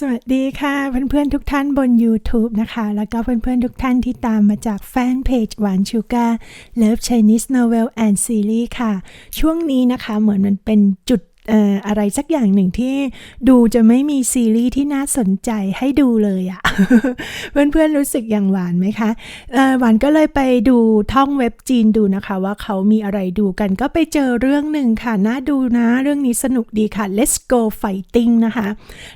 สวัสดีค่ะเพื่อนๆทุกท่านบน YouTube นะคะ แล้วก็เพื่อนๆทุกท่านที่ตามมาจากแฟนเพจหวานชูการ์ Love Chinese Novel and Series ค่ะ ช่วงนี้นะคะเหมือนมันเป็นจุด อะไรสักอย่างหนึ่งที่ดูจะไม่มีซีรีส์ที่น่าสนใจให้ดูเลยอะเพื่อนๆรู้สึกอย่างหวานไหมคะหวานก็เลยไปดูท่องเว็บจีนดูนะคะ ว่าเขามีอะไรดูกันก็ไปเจอเรื่องหนึ่งค่ะ น่าดูนะ เรื่องนี้สนุกดีค่ะ Let's go fighting นะคะ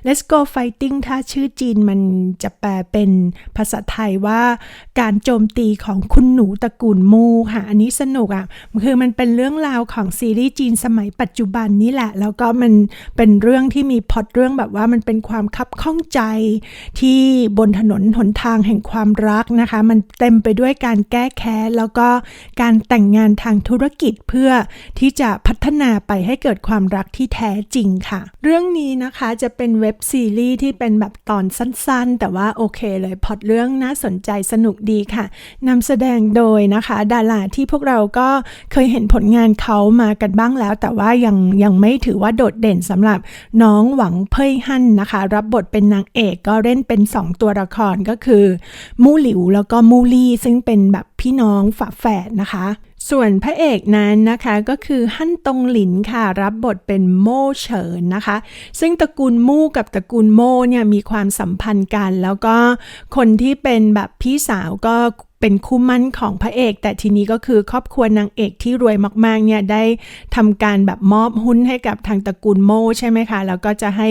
Let's go fighting ถ้าชื่อจีนมันจะแปลเป็นภาษาไทยว่าการโจมตีของคุณหนูตระกูลมูค่ะ อันนี้สนุกอะคือมันเป็นเรื่องราวของซีรีส์จีนสมัยปัจจุบันนี่แหละแล้วก็มันเป็นเรื่องที่มีพอตเรื่องแบบว่ามันเป็นความคับข้องใจที่บนถนนหนทางแห่งความรักนะคะ มันเต็มไปด้วยการแก้แค้นแล้วก็การแต่งงานทางธุรกิจเพื่อที่จะพัฒนาไปให้เกิดความรักที่แท้จริงค่ะ เรื่องนี้นะคะจะเป็นเว็บซีรีส์ที่เป็นแบบตอนสั้นๆ แต่ว่าโอเคเลยพอตเรื่องน่าสนใจสนุกดีค่ะนำแสดงโดยนะคะ ดาราที่พวกเราก็เคยเห็นผลงานเขามากันบ้างแล้ว แต่ว่ายังยังไม่ถืือว่าโดดเด่นสำหรับน้องหวังเพ่ยฮั่นนะคะ รับบทเป็นนางเอกก็เล่นเป็น 2 ตัวละครก็คือ มู่หลิวแล้วก็มู่ลี่ซึ่งเป็นแบบพี่น้องฝาแฝดนะคะส่วนพระเอกนั้นนะคะก็คือฮั่นตงหลินค่ะ รับบทเป็นโม่เฉินนะคะ ซึ่งตระกูลมู่กับตระกูลโม่เนี่ยมีความสัมพันธ์กัน แล้วก็คนที่เป็นแบบพี่สาวก็ เป็นคู่มั่นของพระเอก แต่ทีนี้ก็คือครอบครัวนางเอกที่รวยมากๆเนี่ยได้ทำการแบบมอบหุ้นให้กับทางตระกูลโมใช่ไหมคะ แล้วก็จะให้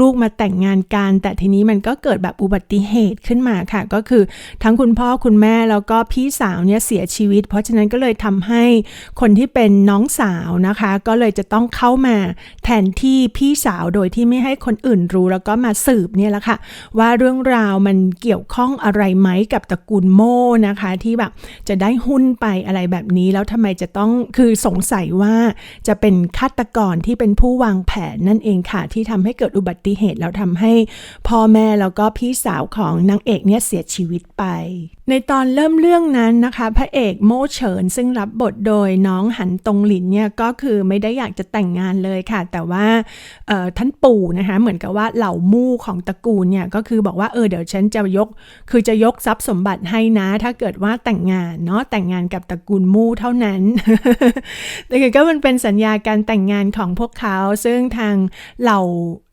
ลูกๆมาแต่งงานกัน แต่ทีนี้มันก็เกิดแบบอุบัติเหตุขึ้นมาค่ะ ก็คือทั้งคุณพ่อคุณแม่แล้วก็พี่สาวเนี่ยเสียชีวิต เพราะฉะนั้นก็เลยทำให้คนที่เป็นน้องสาวนะคะ ก็เลยจะต้องเข้ามาแทนที่พี่สาวโดยที่ไม่ให้คนอื่นรู้แล้วก็มาสืบเนี่ยแหละค่ะว่าเรื่องราวมันเกี่ยวข้องอะไรไหมกับตระกูลโมนะคะที่แบบจะได้หุ้นไปอะไรแบบนี้แล้วทำไมจะต้องคือสงสัยว่าจะเป็นฆาตกรที่เป็นผู้วางแผนนั่นเองค่ะ ที่ทำให้เกิดอุบัติเหตุแล้วทำให้พ่อแม่แล้วก็พี่สาวของนางเอกเนี่ยเสียชีวิตไป ในตอนเริ่มเรื่องนั้นนะคะ พระเอกโมเฉินซึ่งรับบทโดยน้องหันตงหลินเนี่ยก็คือไม่ได้อยากจะแต่งงานเลยค่ะ แต่ว่าท่านปู่นะคะเหมือนกับว่าเหล่ามู่ของตระกูลเนี่ยก็คือบอกว่าเออเดี๋ยวฉันจะยก คือจะยกทรัพย์สมบัติให้นะถ้าเกิดว่าแต่งงานเนาะแต่งงานกับตระกูลมู่เท่านั้น แต่ก็มันเป็นสัญญาการแต่งงานของพวกเขา ซึ่งทางเหล่า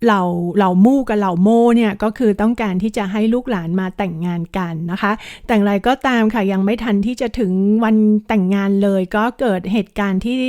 เหล่าเหล่ามู่กับเหล่าโม่เนี่ยก็คือต้องการที่จะให้ลูกหลานมาแต่งงานกันนะคะ แต่อย่างไรก็ตามค่ะยังไม่ทันที่จะถึงวันแต่งงานเลย ก็เกิดเหตุการณ์ที่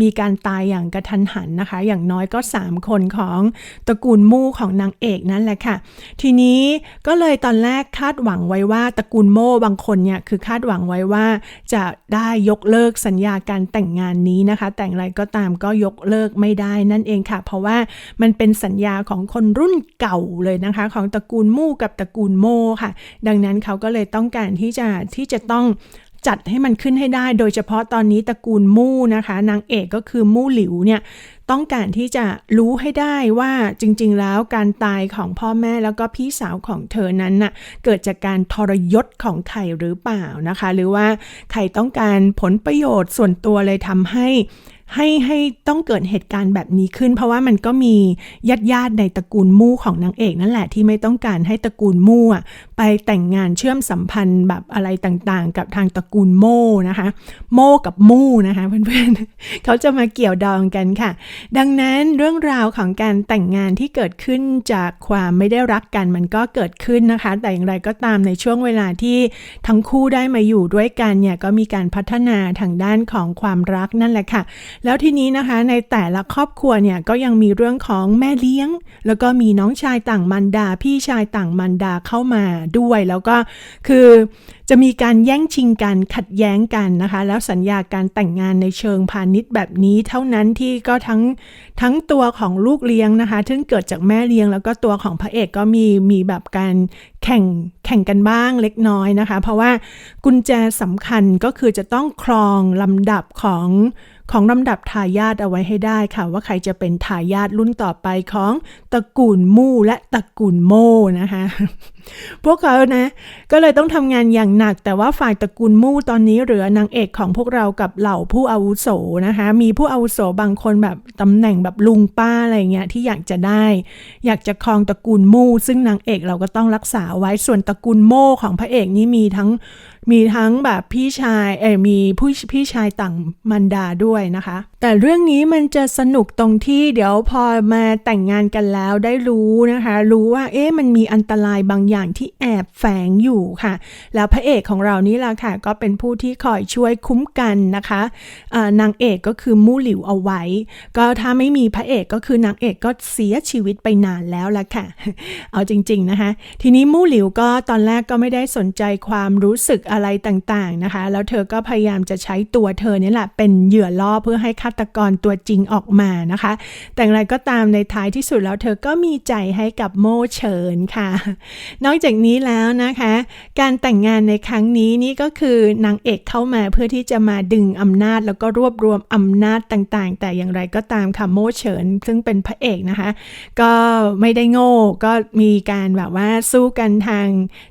มีการตายอย่างกระทันหันนะคะ อย่างน้อยก็ 3 คนของตระกูลมู่ของนางเอกนั่นแหละค่ะ ทีนี้ก็เลยตอนแรกคาดหวังไว้ว่าตระกูลโม่บางคนเนี่ยคือคาดหวังไว้ว่าจะได้ยกเลิกสัญญาการแต่งงานนี้นะคะ แต่งอะไรก็ตามก็ยกเลิกไม่ได้นั่นเองค่ะ เพราะว่ามันเป็นสัญญาของคนรุ่นเก่าเลยนะคะ ของตระกูลมู่กับตระกูลโมค่ะ ดังนั้นเขาก็เลยต้องการที่จะที่จะต้อง จัดให้มันขึ้นให้ได้ โดยเฉพาะตอนนี้ตระกูลมู่นะคะ นางเอกก็คือมู่หลิวเนี่ยต้องการที่จะรู้ให้ได้ว่าจริง ๆ แล้วการตายของพ่อแม่แล้วก็พี่สาวของเธอนั้นน่ะเกิดจากการทรยศของใครหรือเปล่านะคะ หรือว่าใครต้องการผลประโยชน์ส่วนตัวเลยทำให้ ให้ให้ต้องเกิดเหตุการณ์แบบนี้ขึ้น เพราะว่ามันก็มีญาติญาติๆในตระกูลมู่ของนางเอกนั่นแหละที่ไม่ต้องการให้ตระกูลมู่ไปแต่งงานเชื่อมสัมพันธ์แบบอะไรต่างๆ กับทางตระกูลโม่นะคะ โม่กับมู่นะคะเพื่อนๆเขาจะมาเกี่ยวดองกันค่ะ ดังนั้นเรื่องราวของการแต่งงานที่เกิดขึ้นจากความไม่ได้รักกันมันก็เกิดขึ้นนะคะ แต่อย่างไรก็ตามในช่วงเวลาที่ทั้งคู่ได้มาอยู่ด้วยกันเนี่ยก็มีการพัฒนาทางด้านของความรักนั่นแหละค่ะแล้วทีนี้นะคะในแต่ละครอบครัวเนี่ยก็ยังมีเรื่องของแม่เลี้ยง แล้วก็มีน้องชายต่างมันดา พี่ชายต่างมันดาเข้ามาด้วย แล้วก็คือจะมีการแย่งชิงกันขัดแย้งกันนะคะ แล้วสัญญาการแต่งงานในเชิงพาณิชย์แบบนี้เท่านั้นที่ก็ทั้งทั้งตัวของลูกเลี้ยงนะคะซึ่งเกิดจากแม่เลี้ยงแล้วก็ตัวของพระเอกก็มีมีแบบการแข่งแข่งกันบ้างเล็กน้อยนะคะ เพราะว่ากุญแจสำคัญก็คือจะต้องครองลำดับของของลำดับทายาทเอาไว้ให้ได้ค่ะ ว่าใครจะเป็นทายาทรุ่นต่อไปของตระกูลมู่และตระกูลโมนะคะ พวกเขานะ ก็เลยต้องทำงานอย่างหนัก แต่ว่าฝ่ายตระกูลมู่ตอนนี้เหลือนางเอกของพวกเรากับเหล่าผู้อาวุโสนะคะ มีผู้อาวุโสบางคนแบบตำแหน่งแบบลุงป้าอะไรเงี้ยที่อยากจะได้ อยากจะครองตระกูลมู่ซึ่งนางเอกเราก็ต้องรักษาไว้ส่วนตระกูลโม่ของพระเอกนี้มีทั้ง มีทั้งแบบพี่ชายเออมีผู้พี่ชายต่างมันดาด้วยนะคะ แต่เรื่องนี้มันจะสนุกตรงที่เดี๋ยวพอมาแต่งงานกันแล้วได้รู้นะคะ รู้ว่าเอ๊ะมันมีอันตรายบางอย่างที่แอบแฝงอยู่ค่ะ แล้วพระเอกของเรานี่แหละค่ะ ก็เป็นผู้ที่คอยช่วยคุ้มกันนะคะอ่านางเอกก็คือมู่หลิวเอาไว้ ก็ถ้าไม่มีพระเอกก็คือนางเอกก็เสียชีวิตไปนานแล้วละค่ะ เอาจริง ๆนะคะ ทีนี้มู่หลิวก็ตอนแรกก็ไม่ได้สนใจความรู้สึกอะไรต่างๆนะคะ แล้วเธอก็พยายามจะใช้ตัวเธอเนี่ยแหละเป็นเหยื่อล่อเพื่อให้ฆาตกรตัวจริงออกมานะคะ แต่อย่างไรก็ตามในท้ายที่สุดแล้วเธอก็มีใจให้กับโมเฉินค่ะ นอกจากนี้แล้วนะคะ การแต่งงานในครั้งนี้นี่ก็คือนางเอกเข้ามาเพื่อที่จะมาดึงอำนาจแล้วก็รวบรวมอำนาจต่างๆ แต่อย่างไรก็ตามค่ะโมเฉินซึ่งเป็นพระเอกนะคะ ก็ไม่ได้โง่ก็มีการแบบว่าสู้กันทาง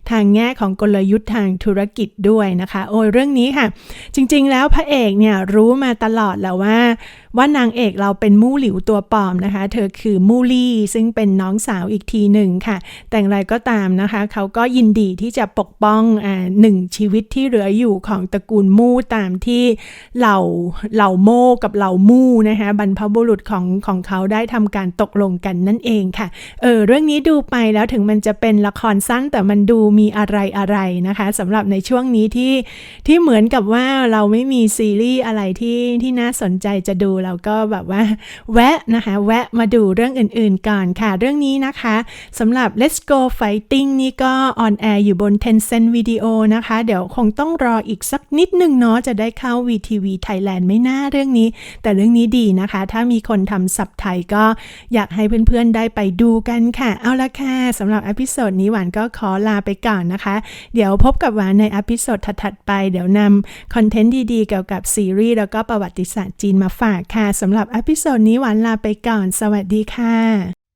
ทางแง่ของกลยุทธ์ทางธุรกิจด้วยนะคะ โอ้ยเรื่องนี้ค่ะ จริงๆแล้วพระเอกเนี่ยรู้มาตลอดแล้วว่า ว่านางเอกเราเป็นมู่หลิวตัวปลอมนะคะ เธอคือมู่ลี่ซึ่งเป็นน้องสาวอีกทีหนึ่งค่ะ แต่อย่างไรก็ตามนะคะ เขาก็ยินดีที่จะปกป้องอ่าหนึ่งชีวิตที่เหลืออยู่ของตระกูลมู่ตามที่เหล่าเหล่าโมกับเหล่ามู่นะคะบรรพบุรุษของของเขาได้ทำการตกลงกันนั่นเองค่ะเออเรื่องนี้ดูไปแล้วถึงมันจะเป็นละครสั้นแต่มันดูมีอะไรอะไรนะคะสำหรับในช่วงนี้ที่ที่เหมือนกับว่าเราไม่มีซีรีส์อะไรที่ที่น่าสนใจจะดูเราก็แบบว่าแวะนะคะ แวะมาดูเรื่องอื่นๆก่อนค่ะ เรื่องนี้นะคะสำหรับ Let's Go Fighting นี่ก็ออนแอร์อยู่บน Tencent Video นะคะ เดี๋ยวคงต้องรออีกสักนิดหนึ่งเนาะจะได้เข้า VTV Thailand ไม่น่าเรื่องนี้ แต่เรื่องนี้ดีนะคะ ถ้ามีคนทำสับไทยก็อยากให้เพื่อนๆได้ไปดูกันค่ะ เอาละค่ะสำหรับอพิโซดนี้หวานก็ขอลาไปก่อนนะคะ เดี๋ยวพบกับหวานในอพิโซดถัดๆไป เดี๋ยวนำคอนเทนต์ดีๆ เกี่ยวกับซีรีส์แล้วก็ประวัติศาสตร์จีนมาฝากค่ะสำหรับอพิโซดนี้หวานลาไปก่อน สวัสดีค่ะ